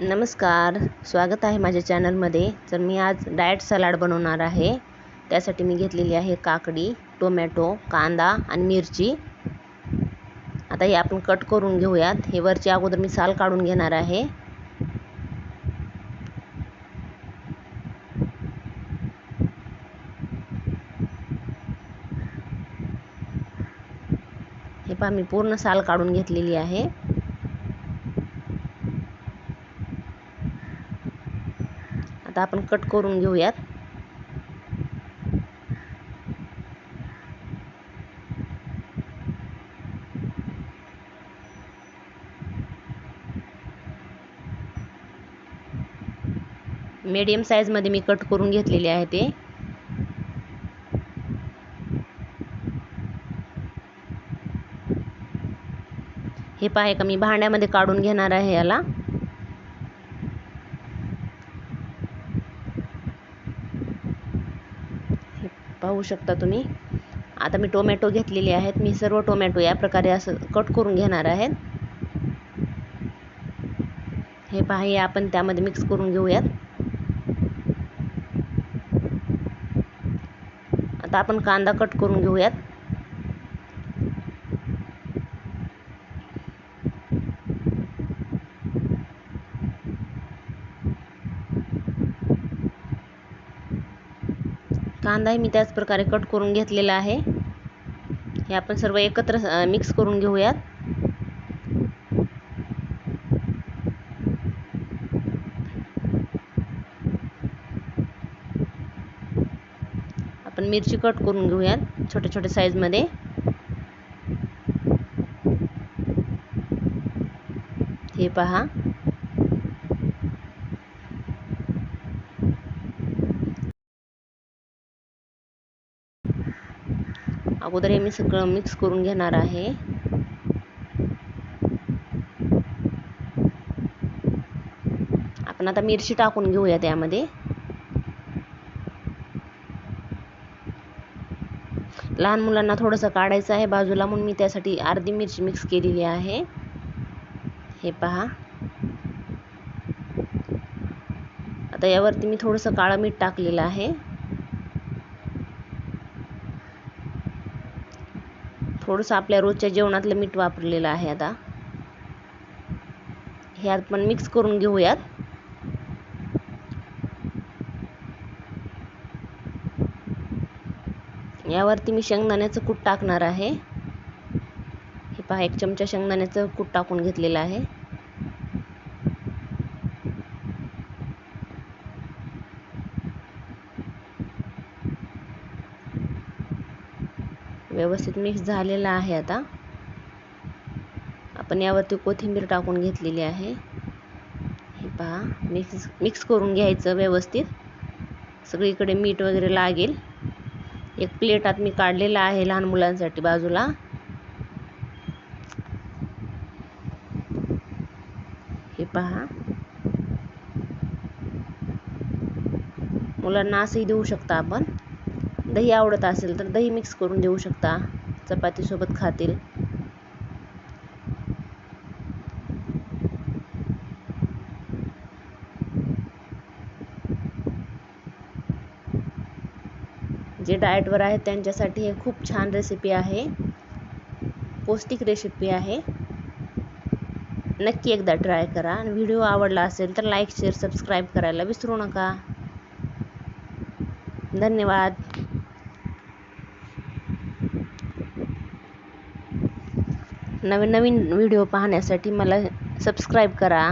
नमस्कार स्वागत आहे माझ्या चॅनलमध्ये. तर मी आज डाएट सलाड बनवणार आहे. त्यासाठी मी घेतलेली आहे काकडी टोमॅटो कांदा आणि मिरची. आता हे आपण कट करून घेऊयात. हे वरच्या अगोदर मी साल काढून घेणार आहे. हे पहा मी पूर्ण साल काढून घेतलेली आहे. आता आपण कट करून घेऊयात. मीडियम साईजमध्ये मी कट करून घेतलेले आहे ते. हे पाहे का मी भांड्यामध्ये काढून घेणार आहे याला. पाहू शकता तुम्ही. आता मी टोमॅटो घेतलेले आहेत. मी सर्व टोमॅटो या प्रकारे असं कट करून घेणार आहेत. हे पहा हे आपण त्यामध्ये मिक्स करून घेऊयात. आता आपण कांदा कट करून घेऊयात. कांदाही मी त्याच प्रकारे कट करून घेतलेला आहे. हे आपण सर्व एकत्र मिक्स करून घेऊयात. आपण मिरची कट करून घेऊयात छोट्या छोट्या साईजमध्ये हे पहा. अगोदर हे मी सगळं मिक्स करून घेणार आहे. आपण आता मिरची टाकून घेऊया त्यामध्ये. लहान मुलांना थोडंसं काढायचं आहे बाजूला म्हणून मी त्यासाठी अर्धी मिरची मिक्स केलेली आहे. हे पहा. आता यावरती मी थोडंसं काळं मीठ टाकलेलं आहे. थोडंसं आपल्या रोजच्या जेवणातलं मीठ वापरलेलं आहे आता. हे आपण मिक्स करून घेऊयात. यावरती मी शेंगदाण्याचं कूट टाकणार आहे. हे पहा एक चमचा शेंगदाण्याचं कूट टाकून घेतलेलं आहे. व्यवस्थित मिक्स झालेला आहे आता. आपण यावरती कोथिंबीर टाकून घेतलेली आहे. हे पहा मिक्स मिक्स करून घ्यायचं व्यवस्थित. सगळीकडे मीठ वगैरे लागेल. एक प्लेटात मी काढलेला आहे लहान मुलांसाठी बाजूला. हे पहा. मुलांना असंही देऊ शकता आपण. दही आवडत असेल तर दही मिक्स करून देऊ शकता. चपातीसोबत खातील. जे डाएटवर आहेत त्यांच्यासाठी हे खूप छान रेसिपी आहे. पौष्टिक रेसिपी आहे. नक्की एकदा ट्राय करा. आणि व्हिडिओ आवडला असेल तर लाईक शेअर सबस्क्राईब करायला विसरू नका. धन्यवाद. नवीन नवीन व्हिडिओ पाहण्यासाठी मला सबस्क्राईब करा.